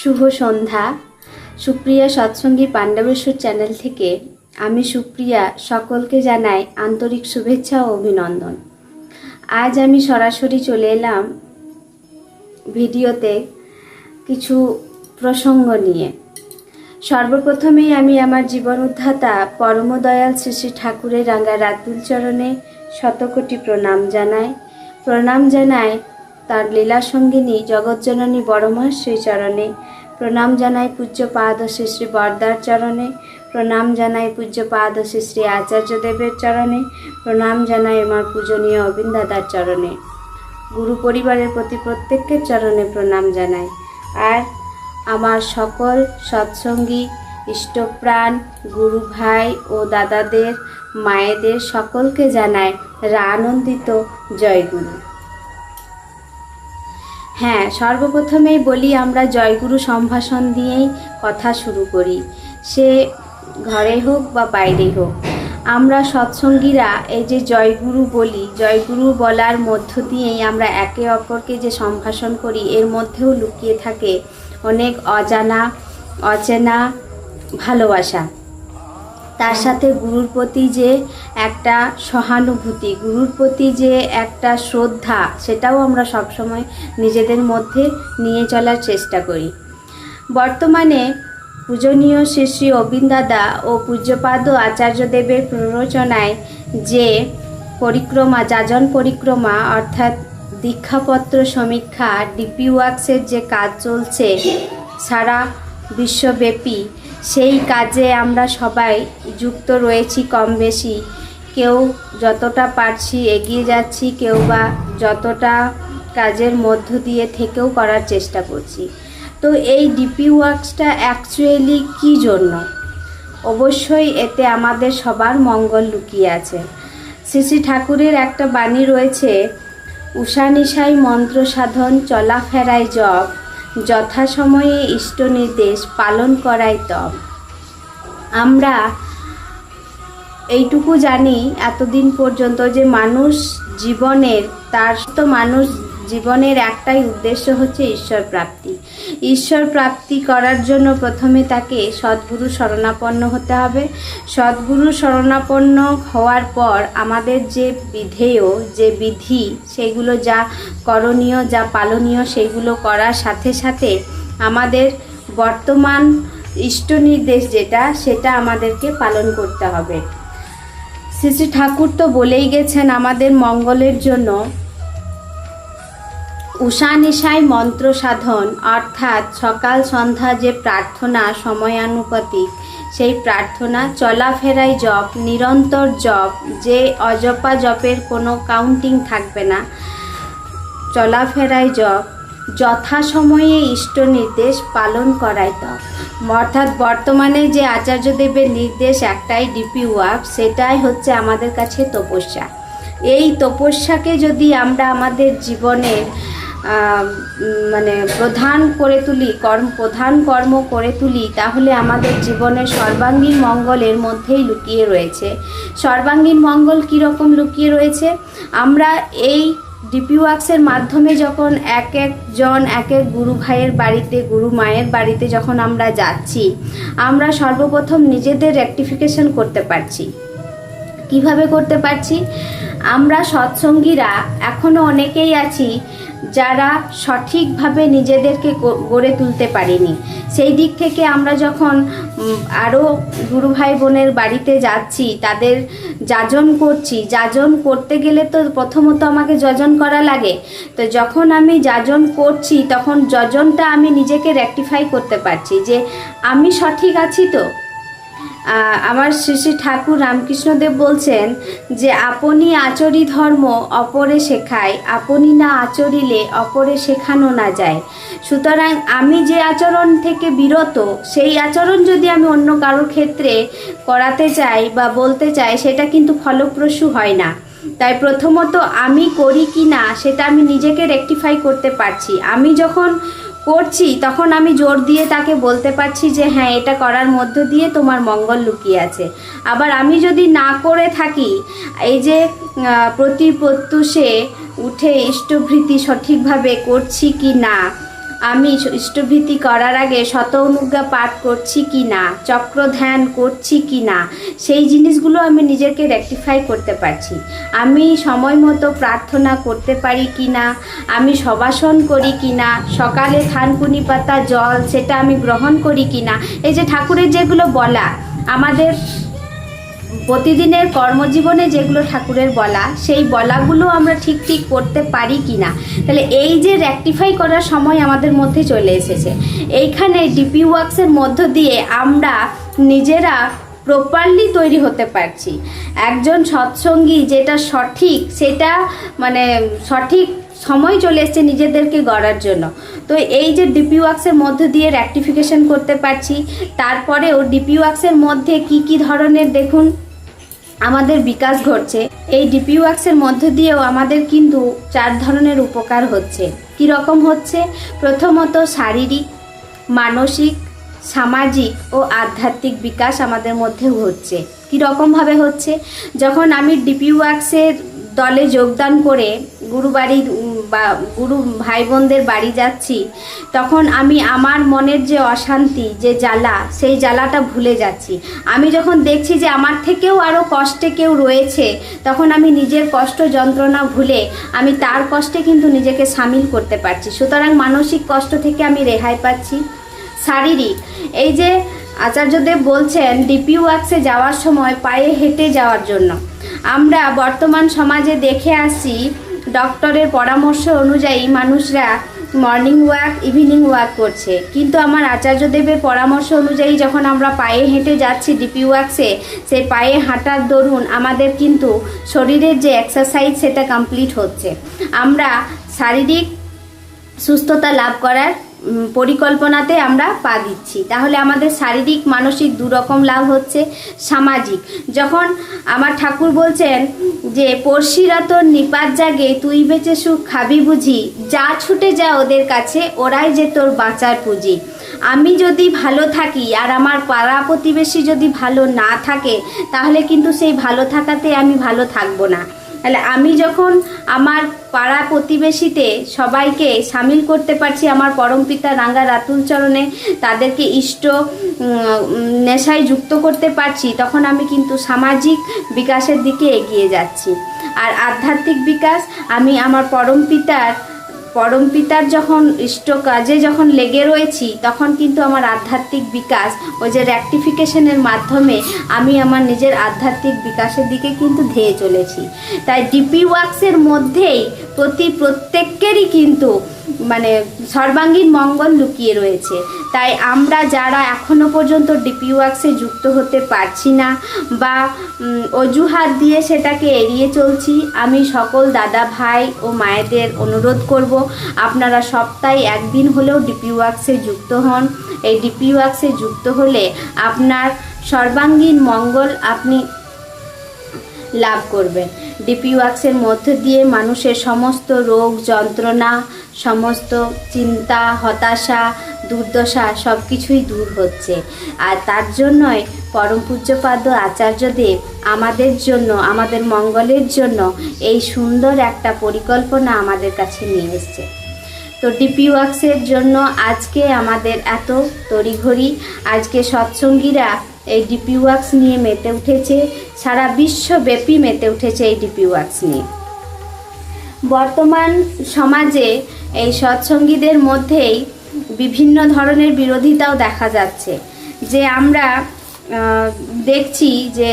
শুভ সন্ধ্যা। সুপ্রিয়া সৎসঙ্গী পাণ্ডবেশ্বর চ্যানেল থেকে আমি সুপ্রিয়া সকলকে জানাই আন্তরিক শুভেচ্ছা ও অভিনন্দন। আজ আমি সরাসরি চলে এলাম ভিডিওতে কিছু প্রসঙ্গ নিয়ে। সর্বপ্রথমেই আমি আমার জীবন উদ্ধাতা পরমদয়াল শ্রী শ্রী ঠাকুরের রাঙ্গা রাতুল চরণে শতকোটি প্রণাম জানাই। প্রণাম জানাই তার লীলা সঙ্গিনী জগজ্জননী বড়মা শ্রীচরণে প্রণাম জানাই পূজ্য পাদ শ্রী বরদার চরণে। প্রণাম জানাই পূজ্য পাদ শ্রী শ্রী আচার্যদেবের চরণে। প্রণাম জানাই আমার পূজনীয় অবিন্দাদার চরণে। গুরু পরিবারের প্রতি প্রত্যেকের চরণে প্রণাম জানাই আর আমার সকল সৎসঙ্গী, ইষ্টপ্রাণ, গুরু ভাই ও দাদাদের, মায়েদের সকলকে জানায় রা আনন্দিত জয়গুরু। হ্যাঁ সর্বপ্রথমেই বলি আমরা জয়গুরু সম্ভাষণ দিয়েই কথা শুরু করি। সে ঘরে হোক বা বাইরে হোক। আমরা সৎসঙ্গীরা এই যে জয়গুরু বলি, জয়গুরু বলার মধ্য দিয়েই আমরা একে অপরকে যে সম্ভাষণ করি, এর মধ্যেও লুকিয়ে থাকে অনেক অজানা, অচেনা ভালোবাসা। তার সাথে গুরুর প্রতি যে একটা সহানুভূতি, গুরুর প্রতি যে একটা শ্রদ্ধা, সেটাও আমরা সবসময় নিজেদের মধ্যে নিয়ে চলার চেষ্টা করি। বর্তমানে পূজনীয় শ্রী শ্রী অবিন্দাদা ও পূজ্যপাদ আচার্যদেবের প্ররোচনায় যে পরিক্রমা, যাজন পরিক্রমা, অর্থাৎ দীক্ষাপত্র সমীক্ষা, ডিপি ওয়ার্কসের যে কাজ চলছে সারা বিশ্বব্যাপী সেই কাজে আমরা সবাই যুক্ত রয়েছি কম বেশি। কেউ যতটা পারছি এগিয়ে যাচ্ছি, কেউ বা যতটা কাজের মধ্য দিয়ে থেকেও করার চেষ্টা করছি। তো এই ডিপি ওয়ার্কসটা অ্যাকচুয়ালি কী জন্য? অবশ্যই এতে আমাদের সবার মঙ্গল লুকিয়ে আছে। শ্রী ঠাকুরের একটা বাণী রয়েছে উষানিশাই মন্ত্র সাধন চলাফেরায় জপ। যথাসময়ে ইষ্ট নির্দেশ পালন করাই তব আমরা এইটুকু জানি এতদিন পর্যন্ত যে মানুষ জীবনের তার তো মানুষ জীবনের একটাই উদ্দেশ্য হচ্ছে ঈশ্বর প্রাপ্তি। ঈশ্বর প্রাপ্তি করার জন্য প্রথমে তাকে সদ্গুরু শরণাপন্ন হতে হবে। সদ্গুরু শরণাপন্ন হওয়ার পর আমাদের যে বিধেয়, যে বিধি, সেগুলো যা করণীয়, যা পালনীয়, সেগুলো করার সাথে সাথে আমাদের বর্তমান ইষ্ট নির্দেশ যেটা, সেটা আমাদেরকে পালন করতে হবে। শ্রী শ্রী ঠাকুর তো বলেই গেছেন, আমাদের মঙ্গলের জন্য উষানিশায় মন্ত্র সাধন, অর্থাৎ সকাল সন্ধ্যা যে প্রার্থনা সময়ানুপাতিক, সেই প্রার্থনা চলাফেরায় জপ, নিরন্তর জপ, যে অজপা জপের কোনো কাউন্টিং থাকবে না চলাফেরায় জপ, যথাসময়ে ইষ্ট নির্দেশ পালন করাই তপ। অর্থাৎ বর্তমানে যে আচার্যদেবের নির্দেশ একটাই ডিপি ওয়ার্ক সেটাই হচ্ছে আমাদের কাছে তপস্যা। এই তপস্যাকে যদি আমরা আমাদের জীবনের মানে প্রধান করে তুলি, কর্ম, প্রধান কর্ম করে তুলি, তাহলে আমাদের জীবনের সর্বাঙ্গীন মঙ্গলের মধ্যেই লুকিয়ে রয়েছে। সর্বাঙ্গীন মঙ্গল কীরকম লুকিয়ে রয়েছে? আমরা এই ডিপি ওয়ার্কসের মাধ্যমে যখন এক একজন এক এক গুরু ভাইয়ের বাড়িতে, গুরু মায়ের বাড়িতে যখন আমরা যাচ্ছি, আমরা সর্বপ্রথম নিজেদের রেকটিফিকেশন করতে পারছি। কীভাবে করতে পারছি? আমরা সৎসঙ্গীরা এখনও অনেকেই আছি যারা সঠিকভাবে নিজেদেরকে গড়ে তুলতে পারিনি। সেই দিক থেকে আমরা যখন আরও গুরু ভাই বোনের বাড়িতে যাচ্ছি, তাদের যাজন করছি, যাজন করতে গেলে তো প্রথমত আমাকে যজন করা লাগে। তো যখন আমি যাজন করছি, তখন যজনটা আমি নিজেকে রেকটিফাই করতে পারছি যে আমি সঠিক আছি তো। আমার শ্রী শ্রী ঠাকুর রামকৃষ্ণদেব বলছেন যে, আপনি আচরি ধর্ম অপরে শেখায়, আপনি না আচরিলে অপরে শেখানো না যায়। সুতরাং আমি যে আচরণ থেকে বিরত, সেই আচরণ যদি আমি অন্য কারোর ক্ষেত্রে করাতে চাই বা বলতে চাই, সেটা কিন্তু ফলপ্রসূ হয় না। তাই প্রথমত আমি করি কি না, সেটা আমি নিজেকে রেকটিফাই করতে পারছি। আমি যখন করছি, তখন আমি জোর দিয়ে তাকে বলতে পারছি যে হ্যাঁ এটা করার মধ্য দিয়ে তোমার মঙ্গল লুকিয়ে আছে। আবার আমি যদি না করে থাকি, এই যে প্রতি প্রত্যুষে উঠে ইষ্টভৃতি সঠিকভাবে করছি কি না আমি ইষ্টভীতি করার আগে শত অনুজ্ঞা পাঠ করছি কি না? চক্র ধ্যান করছি কি না? সেই জিনিসগুলো আমি নিজেকে রেকটিফাই করতে পারছি। আমি সময় মতো প্রার্থনা করতে পারি কি না? আমি সবাসন করি কি না? সকালে থানকুনি পাতা জল, সেটা আমি গ্রহণ করি কি না? এই যে ঠাকুরের যেগুলো বলা, আমাদের প্রতিদিনের কর্মজীবনে যেগুলো ঠাকুরের বলা, সেই বলাগুলো আমরা ঠিক ঠিক করতে পারি কি না তাহলে এই যে রেকটিফাই করার সময় আমাদের মধ্যে চলে এসেছে। এইখানে ডিপি ওয়ার্কসের মধ্য দিয়ে আমরা নিজেরা প্রপারলি তৈরি হতে পারছি। একজন সৎসঙ্গী যেটা সঠিক, সেটা মানে সঠিক সময় চলে এসছে নিজেদেরকে গড়ার জন্য। তো এই যে ডিপি ওয়ার্কসের মধ্য দিয়ে রেকটিফিকেশন করতে পারছি, তারপরেও ডিপি ওয়ার্কসের মধ্যে কি কি ধরনের দেখুন আমাদের বিকাশ ঘটছে। এই ডিপি ওয়ার্কসের মধ্য দিয়েও আমাদের কিন্তু চার ধরনের উপকার হচ্ছে। কি রকম হচ্ছে? প্রথমত শারীরিক, মানসিক, সামাজিক ও আধ্যাত্মিক বিকাশ আমাদের মধ্যে হচ্ছে কি রকমভাবে হচ্ছে? যখন আমি ডিপি ওয়ার্কসের দলে যোগদান করে গুরু বাড়ির বা গুরু ভাই বোনদের বাড়ি যাচ্ছি, তখন আমি আমার মনের যে অশান্তি, যে জ্বালা, সেই জ্বালাটা ভুলে যাচ্ছি। আমি যখন দেখছি যে আমার থেকেও আরও কষ্টে কেউ রয়েছে, তখন আমি নিজের কষ্ট যন্ত্রণা ভুলে আমি তার কষ্টে কিন্তু নিজেকে সামিল করতে পারছি। সুতরাং মানসিক কষ্ট থেকে আমি রেহাই পাচ্ছি। শারীরিক, এই যে আচার্যদেব বলছেন ডিপি ওয়ার্কসে যাওয়ার সময় পায়ে হেঁটে যাওয়ার জন্য। আমরা বর্তমান সমাজে দেখে আসছি ডক্টরের পরামর্শ অনুযায়ী মানুষরা মর্নিং ওয়াক ইভিনিং ওয়াক করছে। কিন্তু আমার আচার্যদেবের পরামর্শ অনুযায়ী যখন আমরা পায়ে হেঁটে যাচ্ছি ডিপি ওয়ার্কসে সেই পায়ে হাঁটার দরুন আমাদের কিন্তু শরীরের যে এক্সারসাইজ সেটা কমপ্লিট হচ্ছে। আমরা শারীরিক সুস্থতা লাভ করার পরিকল্পনাতে আমরা পা দিচ্ছি। তাহলে আমাদের শারীরিক, মানসিক দুরকম লাভ হচ্ছে, সামাজিক। যখন আমার ঠাকুর বলছেন যে, পড়শিরা তোর নিপাত জাগে, তুই বেঁচে সুখ খাবি বুঝি। যা ছুটে যা ওদের কাছে, ওরাই যে তোর বাঁচার পুঁজি। আমি যদি ভালো থাকি আর আমার পাড়া প্রতিবেশী যদি ভালো না থাকে, তাহলে কিন্তু সেই ভালো থাকাতে আমি ভালো থাকব না। তাহলে আমি যখন আমার পাড়া প্রতিবেশীতে সবাইকে সামিল করতে পারছি আমার পরমপিতা রাঙ্গা রাতুল চরণে, তাদেরকে ইষ্ট নেশায় যুক্ত করতে পারছি, তখন আমি কিন্তু সামাজিক বিকাশের দিকে এগিয়ে যাচ্ছি। আর আধ্যাত্মিক বিকাশ, আমি আমার পরমপিতার পরম পিতার যখন ইষ্ট কাজে যখন লেগে রয়েছি, তখন কিন্তু আমার আধ্যাত্মিক বিকাশ, ওই যে র্যাক্টিফিকেশনের মাধ্যমে আমি আমার নিজের আধ্যাত্মিক বিকাশের দিকে কিন্তু ধেয়ে চলেছি। তাই ডিপি ওয়ার্কসের মধ্যেই প্রতি প্রত্যেকেরই কিন্তু মানে সর্বাঙ্গীন মঙ্গল লুকিয়ে রয়েছে। তাই আমরা যারা এখনও পর্যন্ত ডিপি ওয়ার্কসে যুক্ত হতে পারছি না বা অজুহাত দিয়ে সেটাকে এড়িয়ে চলছি, আমি সকল দাদা ভাই ও মায়েদের অনুরোধ করব, আপনারা সপ্তাহে একদিন হলেও ডিপি ওয়ার্কসে যুক্ত হন। এই ডিপি ওয়ার্কসে যুক্ত হলে আপনার সর্বাঙ্গীন মঙ্গল আপনি লাভ করবেন। ডিপি ওয়াক্সের মধ্য দিয়ে মানুষের সমস্ত রোগ যন্ত্রণা, সমস্ত চিন্তা, হতাশা, দুর্দশা সব কিছুই দূর হচ্ছে। আর তার জন্যই পরম পূজ্যপাদ আচার্যদেব আমাদের জন্য, আমাদের মঙ্গলের জন্য এই সুন্দর একটা পরিকল্পনা আমাদের কাছে নিয়ে এসছে। তো ডিপি ওয়াক্সের জন্য আজকে আমাদের এত তড়িঘড়ি, আজকে সৎসঙ্গীরা এই ডিপি ওয়ার্কস নিয়ে মেতে উঠেছে, সারা বিশ্বব্যাপী মেতে উঠেছে এই ডিপি ওয়ার্কস নিয়ে। বর্তমান সমাজে এই সৎসঙ্গীদের মধ্যেই বিভিন্ন ধরনের বিরোধিতাও দেখা যাচ্ছে। যে আমরা দেখছি যে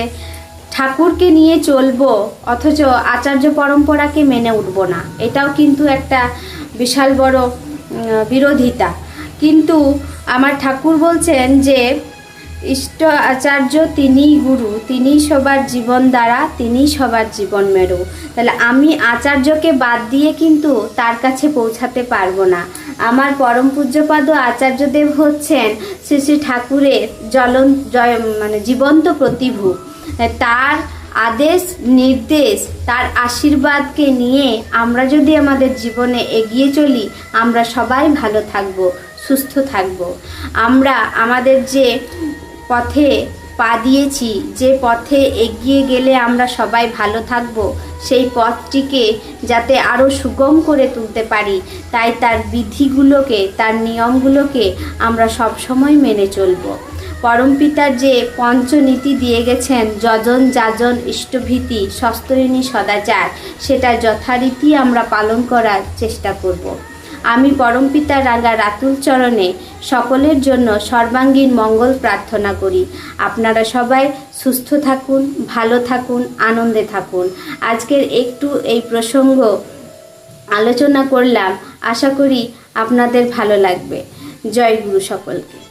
ঠাকুরকে নিয়ে চলবো, অথচ আচার্য পরম্পরাকে মেনে উঠব না। এটাও কিন্তু একটা বিশাল বড় বিরোধিতা। কিন্তু আমার ঠাকুর বলছেন যে ইষ্ট আচার্য তিনিই গুরু, তিনিই সবার জীবন দ্বারা, তিনিই সবার জীবন মেরু। তাহলে আমি আচার্যকে বাদ দিয়ে কিন্তু তার কাছে পৌঁছাতে পারব না। আমার পরম পূজ্যপাদ আচার্যদেব হচ্ছেন শ্রী শ্রী ঠাকুরের জ্বলন, জয় মানে জীবন্ত প্রতিভূ। তার আদেশ, নির্দেশ, তার আশীর্বাদকে নিয়ে আমরা যদি আমাদের জীবনে এগিয়ে চলি, আমরা সবাই ভালো থাকব, সুস্থ থাকব। আমরা আমাদের যে পথে পা দিয়েছি, যে পথে এগিয়ে গেলে আমরা সবাই ভালো থাকব, সেই পথটিকে যাতে আরও সুগম করে তুলতে পারি, তাই তার বিধিগুলোকে, তার নিয়মগুলোকে আমরা সবসময় মেনে চলব। পরমপিতার যে পঞ্চনীতি দিয়ে গেছেন, যজন যাজন ইষ্টভীতি শস্ত্রিণী সদাচার, সেটা যথারীতি আমরা পালন করার চেষ্টা করব। আমি পরমপিতার রাঙ্গা রাতুল চরণে সকলের জন্য সর্বাঙ্গীন মঙ্গল প্রার্থনা করি। আপনারা সবাই সুস্থ থাকুন, ভালো থাকুন, আনন্দে থাকুন। আজকের একটু এই প্রসঙ্গ আলোচনা করলাম। আশা করি আপনাদের ভালো লাগবে। জয় গুরু সকলকে।